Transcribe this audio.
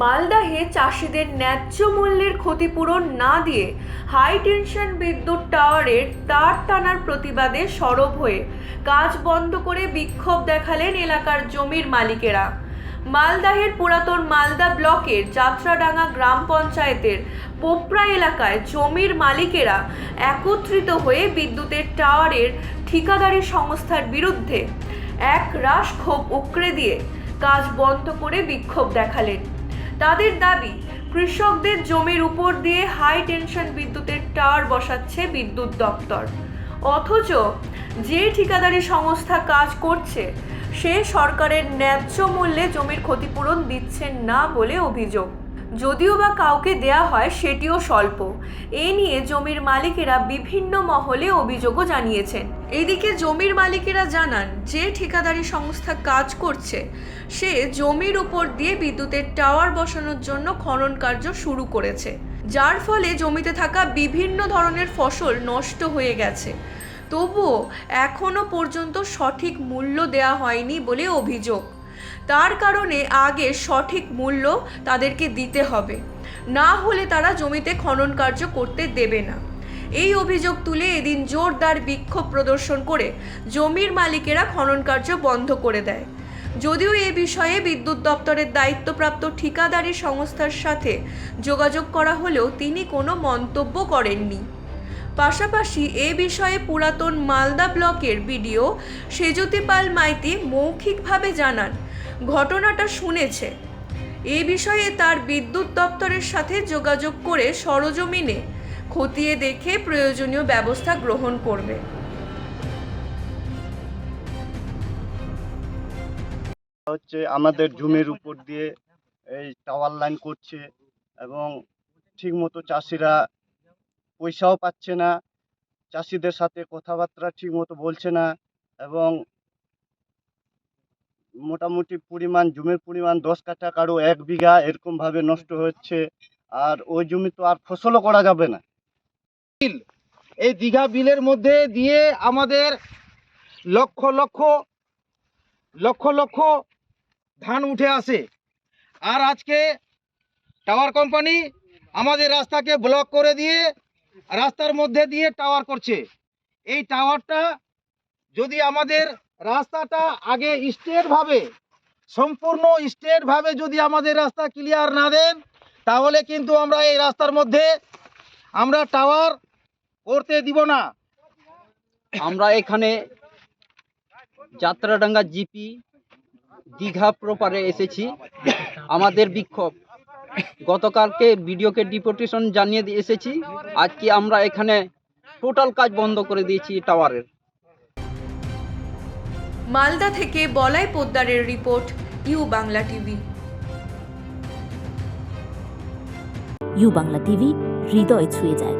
মালদাহে চাষিদের ন্যায্য মূল্যের ক্ষতিপূরণ না দিয়ে হাই টেনশন বিদ্যুৎ টাওয়ারের তার টানার প্রতিবাদে সরব হয়ে কাজ বন্ধ করে বিক্ষোভ দেখালেন এলাকার জমির মালিকেরা। মালদাহের পুরাতন মালদা ব্লকের যাত্রাডাঙ্গা গ্রাম পঞ্চায়েতের পোপরা এলাকায় জমির মালিকেরা একত্রিত হয়ে বিদ্যুতের টাওয়ারের ঠিকাদারি সংস্থার বিরুদ্ধে এক রাশ ক্ষোভ উকড়ে দিয়ে কাজ বন্ধ করে বিক্ষোভ দেখালেন। তাদের দাবি, কৃষকদের জমির উপর দিয়ে হাই টেনশন বিদ্যুতের টাওয়ার বসাচ্ছে বিদ্যুৎ দপ্তর। অথচ যে ঠিকাদারি সংস্থা কাজ করছে, সে সরকারের ন্যায্য মূল্যে জমির ক্ষতিপূরণ দিচ্ছে না বলে অভিযোগ। যদিও বা কাউকে দেয়া হয় সেটিও স্বল্প। এ নিয়ে জমির মালিকেরা বিভিন্ন মহলে অভিযোগও জানিয়েছেন। এদিকে জমির মালিকেরা জানান, যে ঠিকাদারি সংস্থা কাজ করছে, সে জমির উপর দিয়ে বিদ্যুতের টাওয়ার বসানোর জন্য খনন কার্য শুরু করেছে। যার ফলে জমিতে থাকা বিভিন্ন ধরনের ফসল নষ্ট হয়ে গেছে। তবুও এখনও পর্যন্ত সঠিক মূল্য দেওয়া হয়নি বলে অভিযোগ। তার কারণে আগে সঠিক মূল্য তাদেরকে দিতে হবে। না হলে তারা জমিতে খনন কার্য করতে দেবে না। এই অভিযোগ তুলে এদিন জোরদার বিক্ষোভ প্রদর্শন করে জমির মালিকেরা খনন কার্য বন্ধ করে দেয়। যদিও এ বিষয়ে বিদ্যুৎ দপ্তরের দায়িত্বপ্রাপ্ত ঠিকাদারি সংস্থার সাথে যোগাযোগ করা হলেও তিনি কোনো মন্তব্য করেননি। পাশাপাশি এ বিষয়ে পুরাতন মালদা ব্লকের বিডিও সেজুতি পাল মাইতি মৌখিকভাবে জানান, ঘটনাটা শুনেছে। এ বিষয়ে তার বিদ্যুৎ দপ্তরের সাথে যোগাযোগ করে সরজমিনে খতিয়ে দেখে প্রয়োজনীয় ব্যবস্থা গ্রহণ করবে। হচ্ছে আমাদের জমির উপর দিয়ে এই টাওয়ার লাইন করছে এবং ঠিকমতো চাষিরা পয়সাও পাচ্ছে না, চাষিদের সাথে কথাবার্তা ঠিকমতো বলছে না এবং মোটামুটি পরিমাণ, জমির পরিমাণ দশ কাঠা কারও এক বিঘা এরকমভাবে নষ্ট হচ্ছে আর ওই জমি তো আর ফসলও করা যাবে না। এই দীঘা বিলের মধ্যে দিয়ে আমাদের লক্ষ লক্ষ লক্ষ লক্ষ ধান উঠে আসে। আর আজকে টাওয়ার কোম্পানি আমাদের রাস্তাকে ব্লক করে দিয়ে রাস্তার মধ্যে দিয়ে টাওয়ার করছে। এই টাওয়ারটা যদি আমাদের রাস্তাটা আগে স্টেটভাবে সম্পূর্ণ স্টেটভাবে যদি আমাদের রাস্তা ক্লিয়ার না দেন, তাহলে কিন্তু আমরা এই রাস্তার মধ্যে আমরা টাওয়ার করতে দিব না। আমরা এখানে যাত্রাডাঙ্গা জিপি দীঘা প্রপারে এসেছি। আমাদের বিক্ষোভ। গতকালকে ভিডিওকে ডিপুটেশন জানিয়ে দিয়ে এসেছি। আজকে আমরা এখানে টোটাল কাজ বন্ধ করে দিয়েছি টাওয়ারের মালদা থেকে Balai পোদ্দারের report U Bangla TV. U Bangla TV হৃদয় ছুঁয়ে যায়।